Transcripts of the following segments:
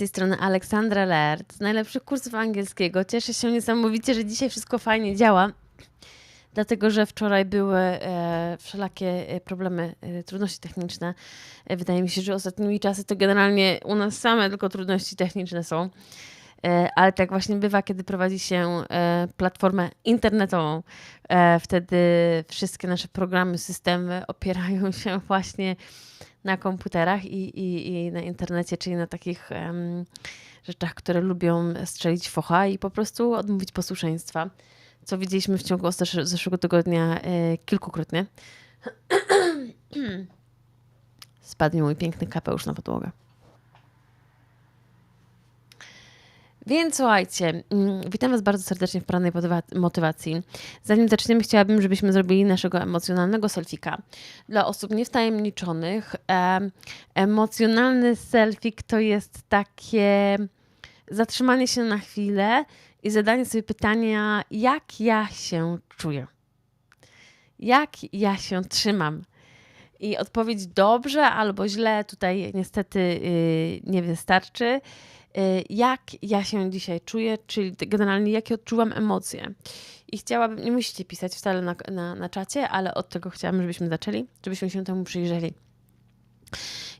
tej strony Aleksandra Lert z najlepszych kursów angielskiego. Cieszę się niesamowicie, że dzisiaj wszystko fajnie działa, dlatego że wczoraj były e, wszelakie e, problemy, e, trudności techniczne. E, wydaje mi się, że ostatnimi czasy to generalnie u nas same tylko trudności techniczne są. E, ale tak właśnie bywa, kiedy prowadzi się e, platformę internetową. Wtedy wszystkie nasze programy, systemy opierają się właśnie na komputerach i, i, i na internecie, czyli na takich em, rzeczach, które lubią strzelić focha i po prostu odmówić posłuszeństwa, co widzieliśmy w ciągu zesz- zeszłego tygodnia e, kilkukrotnie. Spadł mi mój piękny kapelusz na podłogę. Więc słuchajcie, mm, witam Was bardzo serdecznie w porannej motywa- motywacji. Zanim zaczniemy, chciałabym, żebyśmy zrobili naszego emocjonalnego selfika. Dla osób niewtajemniczonych, em, emocjonalny selfik to jest takie zatrzymanie się na chwilę i zadanie sobie pytania, jak ja się czuję. Jak ja się trzymam. I odpowiedź dobrze albo źle tutaj niestety yy, nie wystarczy. Y, jak ja się dzisiaj czuję, czyli generalnie jakie odczuwam emocje. I chciałabym, nie musicie pisać wcale na, na, na czacie, ale od tego chciałabym, żebyśmy zaczęli, żebyśmy się temu przyjrzeli.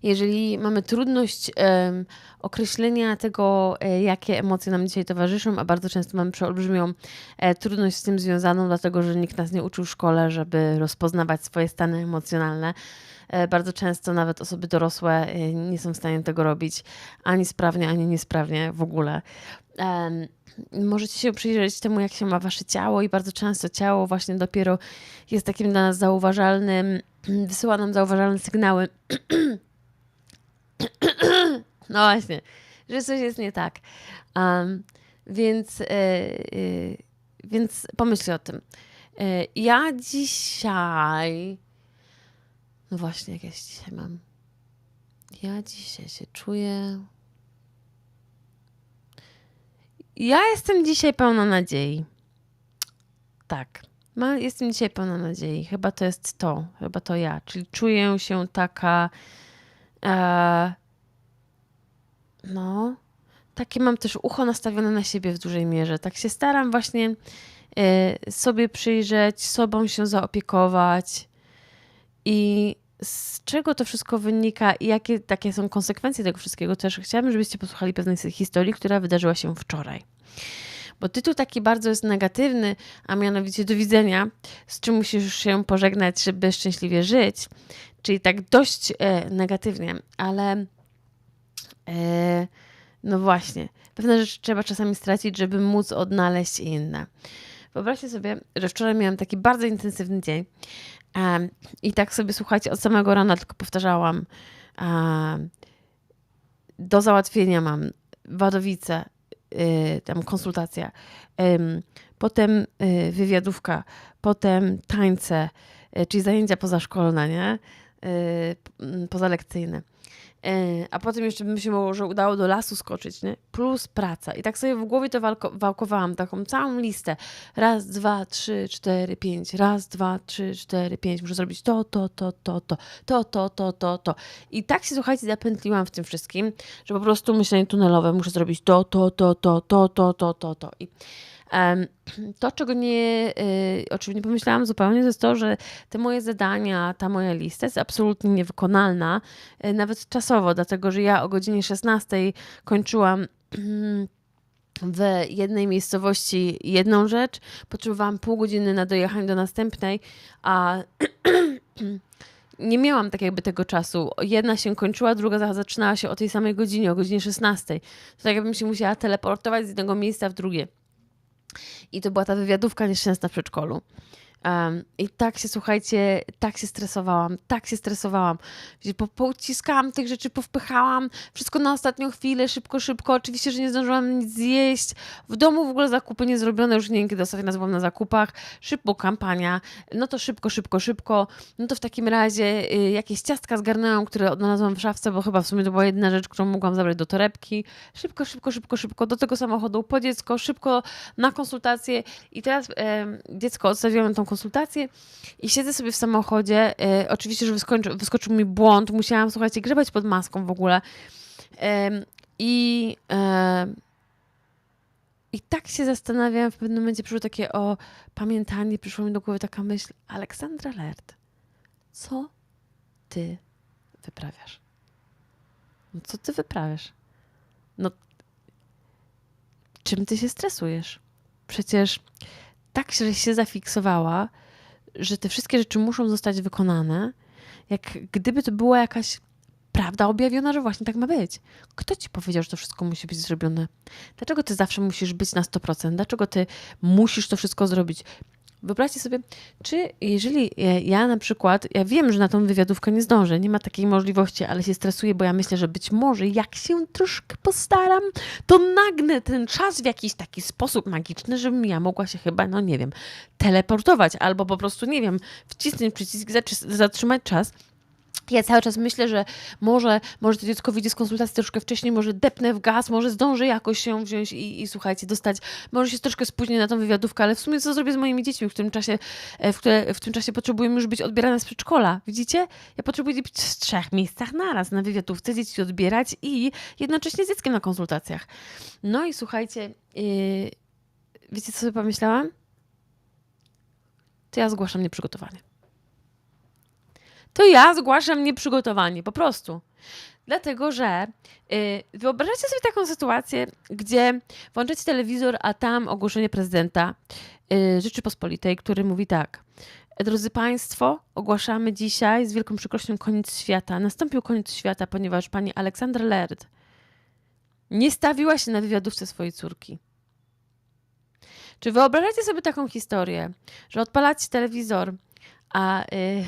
Jeżeli mamy trudność em, określenia tego, e, jakie emocje nam dzisiaj towarzyszą, a bardzo często mamy przeolbrzymią e, trudność z tym związaną, dlatego że nikt nas nie uczył w szkole, żeby rozpoznawać swoje stany emocjonalne. E, Bardzo często nawet osoby dorosłe e, nie są w stanie tego robić ani sprawnie, ani niesprawnie w ogóle. Możecie się przyjrzeć temu, jak się ma wasze ciało, i bardzo często ciało właśnie dopiero jest takim dla nas zauważalnym, wysyła nam zauważalne sygnały. No właśnie, że coś jest nie tak. Um, więc, e, więc pomyślcie o tym. E, ja dzisiaj. No właśnie, jak ja się dzisiaj mam. Ja dzisiaj się czuję. Ja jestem dzisiaj pełna nadziei. Tak. Ma, jestem dzisiaj pełna nadziei. Chyba to jest to. Chyba to ja. Czyli czuję się taka. E, no. Takie mam też ucho nastawione na siebie w dużej mierze. Tak się staram właśnie e, sobie przyjrzeć, sobą się zaopiekować. I z czego to wszystko wynika i jakie takie są konsekwencje tego wszystkiego, też chciałabym, żebyście posłuchali pewnej historii, która wydarzyła się wczoraj. Bo tytuł taki bardzo jest negatywny, a mianowicie do widzenia, z czym musisz się pożegnać, żeby szczęśliwie żyć. Czyli tak dość e, negatywnie, ale e, no właśnie, pewne rzeczy trzeba czasami stracić, żeby móc odnaleźć inne. Wyobraźcie sobie, że wczoraj miałam taki bardzo intensywny dzień em, i tak sobie, słuchajcie, od samego rana tylko powtarzałam em, do załatwienia mam Wadowice, y, tam konsultacja, potem y, wywiadówka, potem tańce, y, czyli zajęcia pozaszkolne, nie? Y, pozalekcyjne. Y, A potem jeszcze bym się może udało do lasu skoczyć, nie? Plus praca. I tak sobie w głowie to walko- wałkowałam, taką całą listę. Raz, dwa, trzy, cztery, pięć. Raz, dwa, trzy, cztery, pięć. Muszę zrobić to, to, to, to, to, to, to, to, to, to. I tak się, słuchajcie, zapętliłam w tym wszystkim, że po prostu myślenie tunelowe, muszę zrobić to, to, to, to, to, to, to, to, to. I to, czego nie, y, o czym nie pomyślałam zupełnie, to jest to, że te moje zadania, ta moja lista jest absolutnie niewykonalna, y, nawet czasowo, dlatego że ja o godzinie 16 kończyłam w jednej miejscowości jedną rzecz, potrzebowałam pół godziny na dojechanie do następnej, a nie miałam tak jakby tego czasu. Jedna się kończyła, druga za- zaczynała się o tej samej godzinie, o godzinie 16. To tak jakbym się musiała teleportować z jednego miejsca w drugie. I to była ta wywiadówka nieszczęsna w przedszkolu. Um, I tak się, słuchajcie, tak się stresowałam, tak się stresowałam. Po, pouciskałam tych rzeczy, powpychałam, wszystko na ostatnią chwilę, szybko, szybko. Oczywiście, że nie zdążyłam nic zjeść. W domu w ogóle zakupy nie zrobione, już nie wiem, kiedy ostatnio byłam na zakupach. Szybko kampania, no to szybko, szybko, szybko. No to w takim razie y, jakieś ciastka zgarnęłam, które odnalazłam w szafce, bo chyba w sumie to była jedyna rzecz, którą mogłam zabrać do torebki. Szybko, szybko, szybko, szybko do tego samochodu, po dziecko, szybko na konsultację. I teraz em, dziecko odstawiłam tą konsultację i siedzę sobie w samochodzie. E, oczywiście, że wyskoczył, wyskoczył mi błąd. Musiałam, słuchajcie, grzebać pod maską w ogóle. I, I tak się zastanawiam, w pewnym momencie przyszło takie o pamiętanie, przyszła mi do głowy taka myśl, Aleksandra Lert, co ty wyprawiasz? No co ty wyprawiasz? No czym ty się stresujesz? Przecież tak żeś się zafiksowała, że te wszystkie rzeczy muszą zostać wykonane, jak gdyby to była jakaś prawda objawiona, że właśnie tak ma być. Kto ci powiedział, że to wszystko musi być zrobione? Dlaczego ty zawsze musisz być na 100%? Dlaczego ty musisz to wszystko zrobić? Wyobraźcie sobie, czy jeżeli ja na przykład, ja wiem, że na tą wywiadówkę nie zdążę, nie ma takiej możliwości, ale się stresuję, bo ja myślę, że być może jak się troszkę postaram, to nagnę ten czas w jakiś taki sposób magiczny, żebym ja mogła się chyba, no nie wiem, teleportować albo po prostu, nie wiem, wcisnąć przycisk, zatrzymać czas ja cały czas myślę, że może, może to dziecko wyjdzie z konsultacji troszkę wcześniej, może depnę w gaz, może zdążę jakoś się wziąć i, i słuchajcie, dostać, może się troszkę spóźnię na tą wywiadówkę, ale w sumie co zrobię z moimi dziećmi, w tym czasie, e, w, które, w tym czasie potrzebuję już być odbierane z przedszkola. Widzicie? Ja potrzebuję być w trzech miejscach naraz na wywiadówce, dzieci odbierać i jednocześnie z dzieckiem na konsultacjach. No i słuchajcie, yy, wiecie co sobie pomyślałam? To ja zgłaszam nieprzygotowanie to ja zgłaszam nieprzygotowanie, po prostu. Dlatego, że yy, sobie taką sytuację, gdzie włączacie telewizor, a tam ogłoszenie prezydenta yy, Rzeczypospolitej, który mówi tak. Drodzy Państwo, ogłaszamy dzisiaj z wielką przykrością koniec świata. Nastąpił koniec świata, ponieważ pani Aleksandra Lerd nie stawiła się na wywiadówce swojej córki. Czy wyobrażacie sobie taką historię, że odpalacie telewizor, a, yy,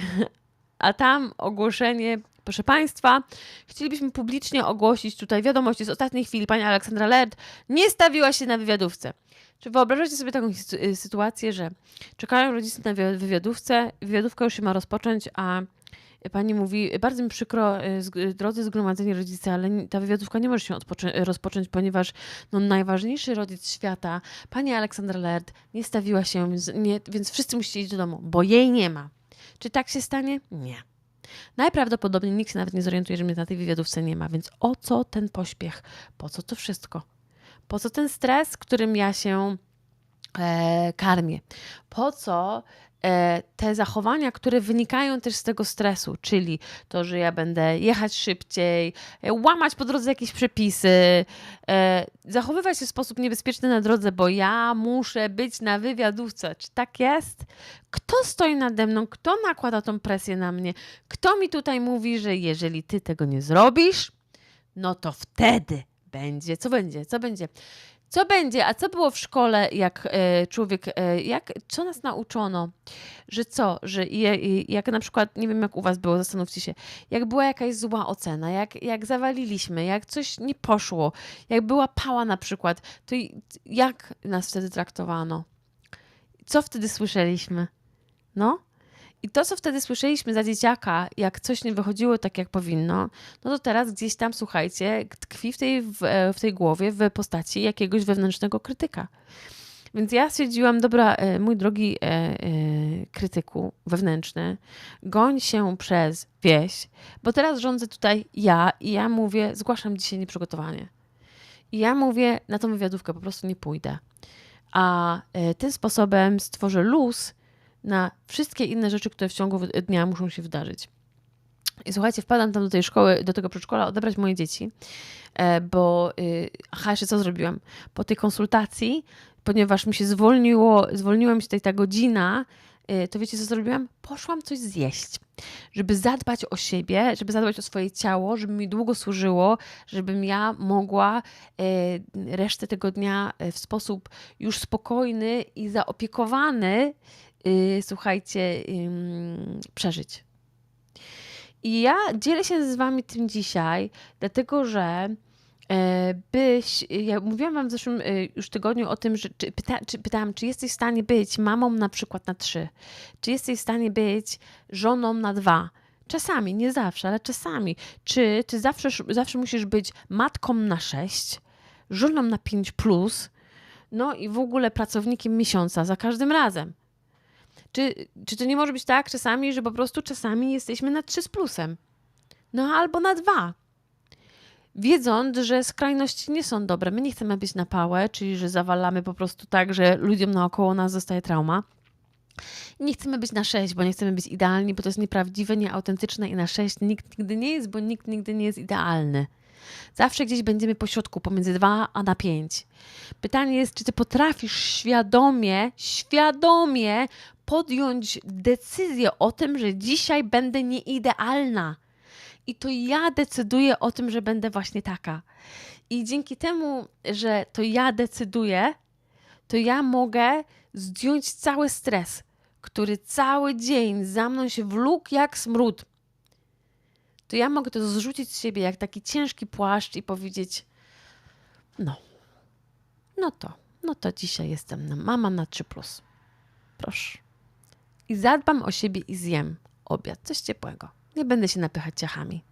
a tam ogłoszenie Proszę Państwa, chcielibyśmy publicznie ogłosić tutaj wiadomości z ostatniej chwili. Pani Aleksandra Lerd nie stawiła się na wywiadówce. Czy wyobrażacie sobie taką y, sytuację, że czekają rodzice na wywiadówce, wywiadówka już się ma rozpocząć, a pani mówi, bardzo mi przykro, y, drodzy zgromadzeni rodzice, ale ta wywiadówka nie może się rozpocząć, ponieważ no, najważniejszy rodzic świata, pani Aleksandra Lerd, nie stawiła się, nie, więc wszyscy musicie iść do domu, bo jej nie ma. Czy tak się stanie? Nie. Najprawdopodobniej nikt się nawet nie zorientuje, że mnie na tej wywiadówce nie ma, więc o co ten pośpiech? Po co to wszystko? Po co ten stres, którym ja się e, karmię? Po co te zachowania, które wynikają też z tego stresu, czyli to, że ja będę jechać szybciej, e, łamać po drodze jakieś przepisy, e, zachowywać się w sposób niebezpieczny na drodze, bo ja muszę być na wywiadówce. Czy tak jest? Kto stoi nade mną? Kto nakłada tą presję na mnie? Kto mi tutaj mówi, że jeżeli ty tego nie zrobisz, no to wtedy będzie. Co będzie? Co będzie? Co będzie? A co było w szkole, jak e, człowiek, e, jak, co nas nauczono? Że co? Że jak na przykład, nie wiem jak u was było, zastanówcie się, jak była jakaś zła ocena, jak, jak zawaliliśmy, jak coś nie poszło, jak była pała na przykład, to jak nas wtedy traktowano? Co wtedy słyszeliśmy? No? I to, co wtedy słyszeliśmy za dzieciaka, jak coś nie wychodziło tak, jak powinno, no to teraz gdzieś tam, słuchajcie, tkwi w tej, w, w tej głowie w postaci jakiegoś wewnętrznego krytyka. Więc ja stwierdziłam, dobra, e, mój drogi e, e, krytyku wewnętrzny, goń się przez wieś, bo teraz rządzę tutaj ja i ja mówię, zgłaszam dzisiaj nieprzygotowanie. I ja mówię, na tą wywiadówkę po prostu nie pójdę. A e, tym sposobem stworzę luz, na wszystkie inne rzeczy, które w ciągu dnia muszą się wydarzyć. I słuchajcie, wpadam tam do tej szkoły, do tego przedszkola odebrać moje dzieci, e, bo y, aha, jeszcze co zrobiłam? Po tej konsultacji, ponieważ mi się zwolniło, zwolniła mi się tutaj ta godzina, y, to wiecie co zrobiłam? Poszłam coś zjeść, żeby zadbać o siebie, żeby zadbać o swoje ciało, żeby mi długo służyło, żebym ja mogła y, resztę tego dnia w sposób już spokojny i zaopiekowany słuchajcie, yy, przeżyć. I ja dzielę się z Wami tym dzisiaj, dlatego że e, byś, ja mówiłam Wam w zeszłym e, już tygodniu o tym, że czy, pyta, czy pytałam, czy jesteś w stanie być mamą na przykład na trzy, czy jesteś w stanie być żoną na dwa. Czasami, nie zawsze, ale czasami. Czy ty zawsze, zawsze musisz być matką na sześć, żoną na pięć plus, no i w ogóle pracownikiem miesiąca za każdym razem. Czy, czy to nie może być tak czasami, że po prostu czasami jesteśmy na 3 z plusem? No albo na 2. wiedząc, że skrajności nie są dobre. My nie chcemy być na pałę, czyli że zawalamy po prostu tak, że ludziom naokoło nas zostaje trauma. Nie chcemy być na 6, bo nie chcemy być idealni, bo to jest nieprawdziwe, nieautentyczne i na 6 nikt nigdy nie jest, bo nikt nigdy nie jest idealny. Zawsze gdzieś będziemy po środku, pomiędzy 2 a na 5. Pytanie jest, czy ty potrafisz świadomie, świadomie podjąć decyzję o tym, że dzisiaj będę nieidealna. I to ja decyduję o tym, że będę właśnie taka. I dzięki temu, że to ja decyduję, to ja mogę zdjąć cały stres, który cały dzień za mną się wlókł jak smród. To ja mogę to zrzucić z siebie jak taki ciężki płaszcz i powiedzieć: No, no to, no to dzisiaj jestem mama na 3. Plus. Proszę. I zadbam o siebie i zjem obiad, coś ciepłego. Nie będę się napychać ciachami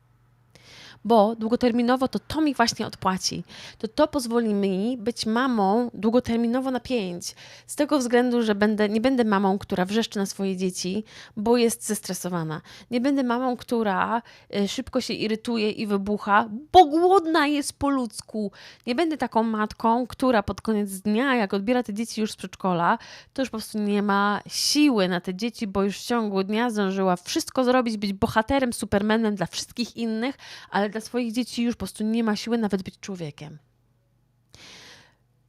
bo długoterminowo to to mi właśnie odpłaci. To to pozwoli mi być mamą długoterminowo na pięć. Z tego względu, że będę, nie będę mamą, która wrzeszczy na swoje dzieci, bo jest zestresowana. Nie będę mamą, która e, szybko się irytuje i wybucha, bo głodna jest po ludzku. Nie będę taką matką, która pod koniec dnia, jak odbiera te dzieci już z przedszkola, to już po prostu nie ma siły na te dzieci, bo już w ciągu dnia zdążyła wszystko zrobić, być bohaterem, supermanem dla wszystkich innych, ale dla swoich dzieci już po prostu nie ma siły nawet być człowiekiem.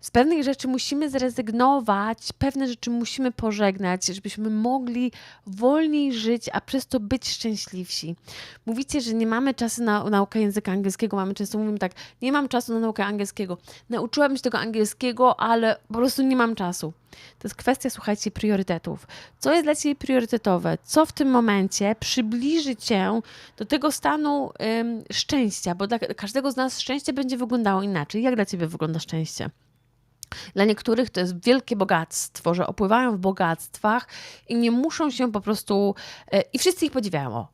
Z pewnych rzeczy musimy zrezygnować, pewne rzeczy musimy pożegnać, żebyśmy mogli wolniej żyć, a przez to być szczęśliwsi. Mówicie, że nie mamy czasu na naukę języka angielskiego. Mamy często mówimy tak, nie mam czasu na naukę angielskiego. Nauczyłam się tego angielskiego, ale po prostu nie mam czasu. To jest kwestia, słuchajcie, priorytetów. Co jest dla Ciebie priorytetowe? Co w tym momencie przybliży Cię do tego stanu ym, szczęścia? Bo dla każdego z nas szczęście będzie wyglądało inaczej. Jak dla Ciebie wygląda szczęście? Dla niektórych to jest wielkie bogactwo, że opływają w bogactwach i nie muszą się po prostu. E, I wszyscy ich podziwiają. O.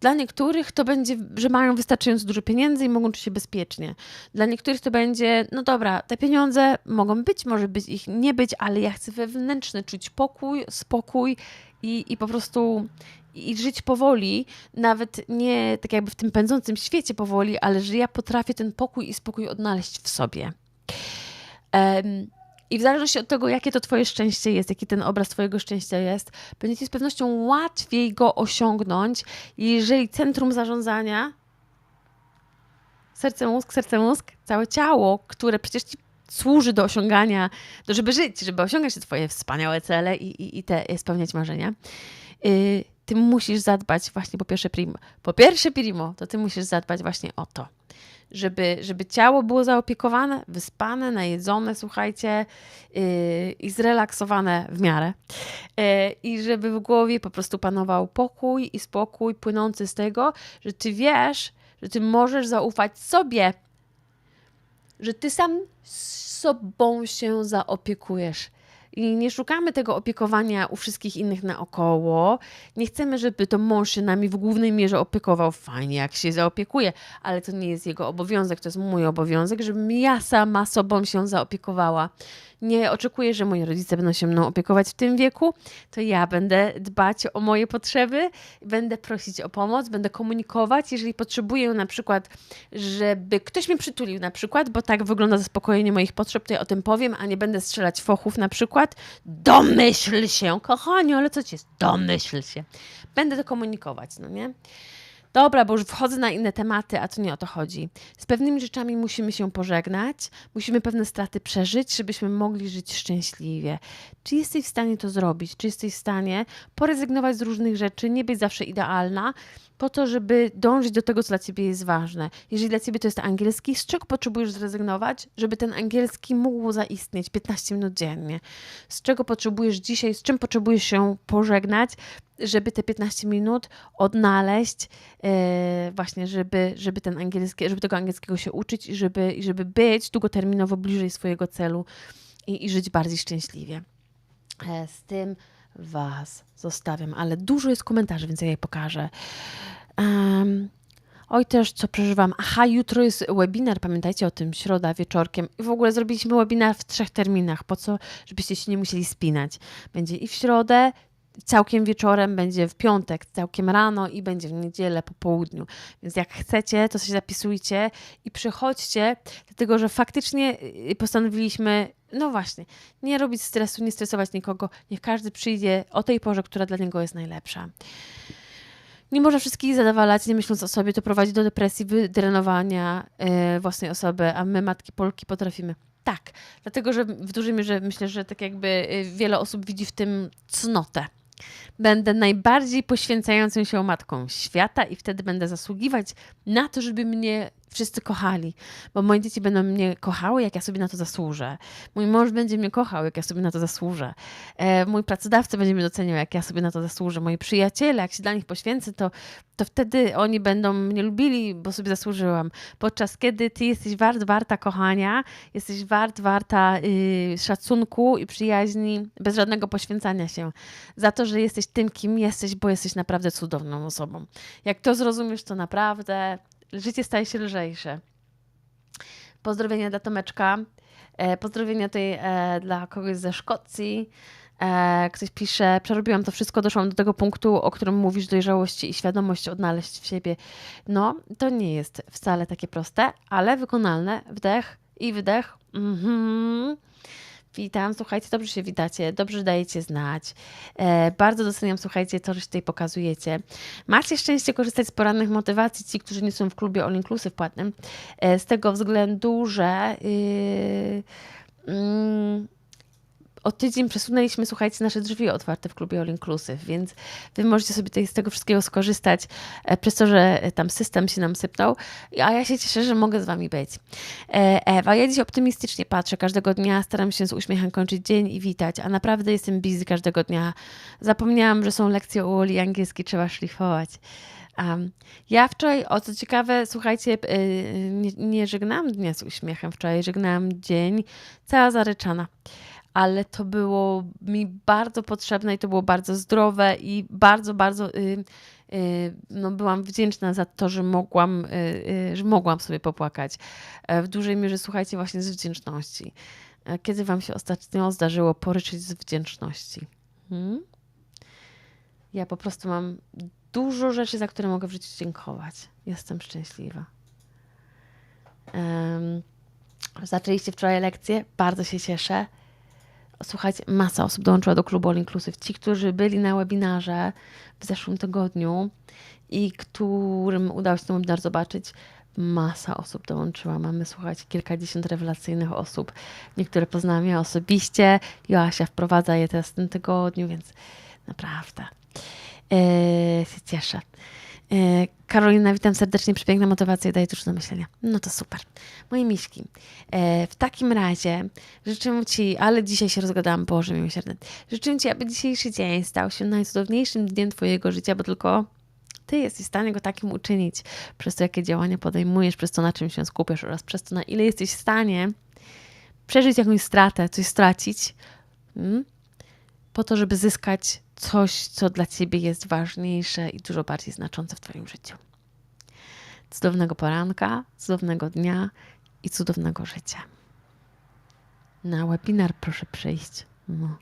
Dla niektórych to będzie, że mają wystarczająco dużo pieniędzy i mogą czuć się bezpiecznie. Dla niektórych to będzie, no dobra, te pieniądze mogą być, może być ich nie być, ale ja chcę wewnętrzny czuć pokój, spokój i, i po prostu i żyć powoli, nawet nie tak jakby w tym pędzącym świecie powoli, ale że ja potrafię ten pokój i spokój odnaleźć w sobie. I w zależności od tego, jakie to Twoje szczęście jest, jaki ten obraz Twojego szczęścia jest, będzie Ci z pewnością łatwiej go osiągnąć, jeżeli centrum zarządzania, serce, mózg, serce, mózg, całe ciało, które przecież Ci służy do osiągania, do żeby żyć, żeby osiągać te Twoje wspaniałe cele i, i, i te spełniać marzenia. Yy, ty musisz zadbać właśnie po pierwsze primo. Po pierwsze primo, to ty musisz zadbać właśnie o to żeby, żeby ciało było zaopiekowane, wyspane, najedzone, słuchajcie, yy, i zrelaksowane w miarę. Yy, I żeby w głowie po prostu panował pokój i spokój płynący z tego, że ty wiesz, że ty możesz zaufać sobie, że ty sam sobą się zaopiekujesz. I nie szukamy tego opiekowania u wszystkich innych naokoło. Nie chcemy, żeby to mąż się nami w głównej mierze opiekował. Fajnie, jak się zaopiekuje, ale to nie jest jego obowiązek, to jest mój obowiązek, żebym ja sama sobą się zaopiekowała nie oczekuję, że moi rodzice będą się mną opiekować w tym wieku, to ja będę dbać o moje potrzeby, będę prosić o pomoc, będę komunikować, jeżeli potrzebuję na przykład, żeby ktoś mnie przytulił na przykład, bo tak wygląda zaspokojenie moich potrzeb, to ja o tym powiem, a nie będę strzelać fochów na przykład. Domyśl się, kochanie, ale co ci jest? Domyśl się. Będę to komunikować, no nie? Dobra, bo już wchodzę na inne tematy, a to nie o to chodzi. Z pewnymi rzeczami musimy się pożegnać, musimy pewne straty przeżyć, żebyśmy mogli żyć szczęśliwie. Czy jesteś w stanie to zrobić? Czy jesteś w stanie porezygnować z różnych rzeczy, nie być zawsze idealna, po to, żeby dążyć do tego, co dla ciebie jest ważne. Jeżeli dla ciebie to jest angielski, z czego potrzebujesz zrezygnować, żeby ten angielski mógł zaistnieć 15 minut dziennie? Z czego potrzebujesz dzisiaj, z czym potrzebujesz się pożegnać, żeby te 15 minut odnaleźć, e, właśnie, żeby, żeby ten angielski, żeby tego angielskiego się uczyć i żeby, i żeby być długoterminowo bliżej swojego celu i, i żyć bardziej szczęśliwie. E, z tym Was zostawiam, ale dużo jest komentarzy, więc ja je pokażę. Um, oj, też co przeżywam. Aha, jutro jest webinar, pamiętajcie o tym, środa wieczorkiem. I w ogóle zrobiliśmy webinar w trzech terminach, po co? Żebyście się nie musieli spinać. Będzie i w środę, całkiem wieczorem, będzie w piątek, całkiem rano i będzie w niedzielę po południu. Więc jak chcecie, to się zapisujcie i przychodźcie, dlatego że faktycznie y, postanowiliśmy, no właśnie, nie robić stresu, nie stresować nikogo. Niech każdy przyjdzie o tej porze, która dla niego jest najlepsza. Nie można wszystkich zadowalać, nie myśląc o sobie, to prowadzi do depresji, wydrenowania yy, własnej osoby, a my, matki Polki, potrafimy. Tak, dlatego że w dużej mierze myślę, że tak jakby y, wiele osób widzi w tym cnotę. Będę najbardziej poświęcającą się matką świata i wtedy będę zasługiwać na to, żeby mnie wszyscy kochali, bo moje dzieci będą mnie kochały, jak ja sobie na to zasłużę. Mój mąż będzie mnie kochał, jak ja sobie na to zasłużę. E, mój pracodawca będzie mnie doceniał, jak ja sobie na to zasłużę. Moi przyjaciele, jak się dla nich poświęcę, to, to wtedy oni będą mnie lubili, bo sobie zasłużyłam. Podczas kiedy ty jesteś wart, warta kochania, jesteś wart, warta y, szacunku i przyjaźni, bez żadnego poświęcania się. Za to, że jesteś tym, kim jesteś, bo jesteś naprawdę cudowną osobą. Jak to zrozumiesz, to naprawdę życie staje się lżejsze. Pozdrowienia dla Tomeczka. E, pozdrowienia tutaj e, dla kogoś ze Szkocji. E, ktoś pisze, przerobiłam to wszystko, doszłam do tego punktu, o którym mówisz, dojrzałości i świadomość odnaleźć w siebie. No, to nie jest wcale takie proste, ale wykonalne. Wdech i wydech. Mhm. Witam, słuchajcie, dobrze się witacie, dobrze dajecie znać. E, bardzo doceniam, słuchajcie, to, że się tutaj pokazujecie. Macie szczęście korzystać z porannych motywacji, ci, którzy nie są w klubie All Inclusive płatnym, e, z tego względu, że yy, yy, o tydzień przesunęliśmy, słuchajcie, nasze drzwi otwarte w klubie All Inclusive, więc wy możecie sobie z tego wszystkiego skorzystać e, przez to, że e, tam system się nam sypnął, a ja się cieszę, że mogę z wami być. E, Ewa, ja dziś optymistycznie patrzę każdego dnia, staram się z uśmiechem kończyć dzień i witać, a naprawdę jestem busy każdego dnia. Zapomniałam, że są lekcje u Oli angielski, trzeba szlifować. Um, ja wczoraj, o co ciekawe, słuchajcie, yy, nie, nie żegnałam dnia z uśmiechem wczoraj, żegnałam dzień cała zaryczana ale to było mi bardzo potrzebne i to było bardzo zdrowe i bardzo, bardzo y, y, no byłam wdzięczna za to, że mogłam, y, y że mogłam sobie popłakać. E, w dużej mierze słuchajcie właśnie z wdzięczności. E, kiedy wam się ostatnio zdarzyło poryczyć z wdzięczności? Hmm? Ja po prostu mam dużo rzeczy, za które mogę w życiu dziękować. Jestem szczęśliwa. Um, zaczęliście wczoraj lekcję, bardzo się cieszę. Słuchajcie, masa osób dołączyła do klubu All Inclusive. Ci, którzy byli na webinarze w zeszłym tygodniu i którym udało się ten webinar zobaczyć, masa osób dołączyła. Mamy, słuchajcie, kilkadziesiąt rewelacyjnych osób. Niektóre poznałam ja osobiście. Joasia wprowadza je teraz w tym tygodniu, więc naprawdę yy, się cieszę. E, Karolina, witam serdecznie, przepiękna motywacja daje dużo do myślenia. No to super. Moje miśki, e, w takim razie życzę Ci, ale dzisiaj się rozgadałam, Boże miłosierny, życzę Ci, aby dzisiejszy dzień stał się najcudowniejszym dniem Twojego życia, bo tylko Ty jesteś w stanie go takim uczynić przez to, jakie działania podejmujesz, przez to, na czym się skupiasz oraz przez to, na ile jesteś w stanie przeżyć jakąś stratę, coś stracić, hmm? po to, żeby zyskać coś, co dla ciebie jest ważniejsze i dużo bardziej znaczące w Twoim życiu. Cudownego poranka, cudownego dnia i cudownego życia. Na webinar proszę przyjść. No.